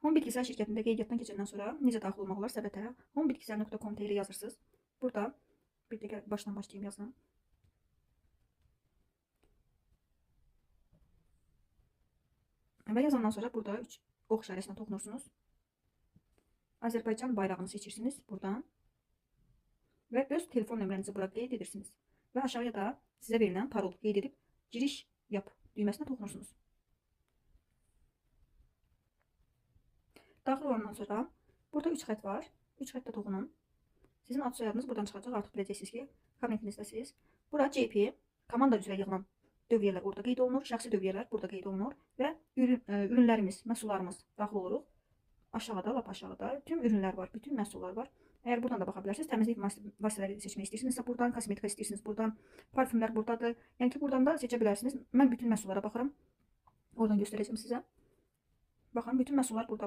Home bitkisel şirkətində qeydiyyatdan keçəndən sonra necə daxil olmaq olar səbətə? homebitkisel.com.tr yazırsınız. Burada bir dəqiqə başdan başlayayım yazım. Və yazandan sonra burada üç ox işarəsinə toxunursunuz. Azərbaycan bayrağını seçirsiniz buradan. Və öz telefon nömrənizi bura qeyd edirsiniz. Və aşağıya da sizə verilən parol qeyd edib giriş yap düyməsinə toxunursunuz. Daxil olandan sonra burada 3 xətt var. 3 xəttə toxunun. Sizin ad soyadınız buradan çıxacaq. Artıq biləcəksiniz ki, kabinetinizdəsiniz. Bura CP, komanda üzrə yığılan dövriyyələr orada qeyd olunur. Şəxsi dövriyyələr burada qeyd olunur və ürün, ə, ürünlərimiz, məhsullarımız daxil oluruq. Aşağıda, lap aşağıda bütün ürünlər var, bütün məhsullar var. Əgər buradan da baxa bilərsiniz, təmizlik vas- vasitələri seçmək istəyirsinizsə, buradan kosmetika istəyirsiniz, buradan parfümlər burdadır. Yəni ki, buradan da seçə bilərsiniz. Mən bütün məhsullara baxıram. Oradan göstərəcəm sizə. Baxın, bütün məhsullar burada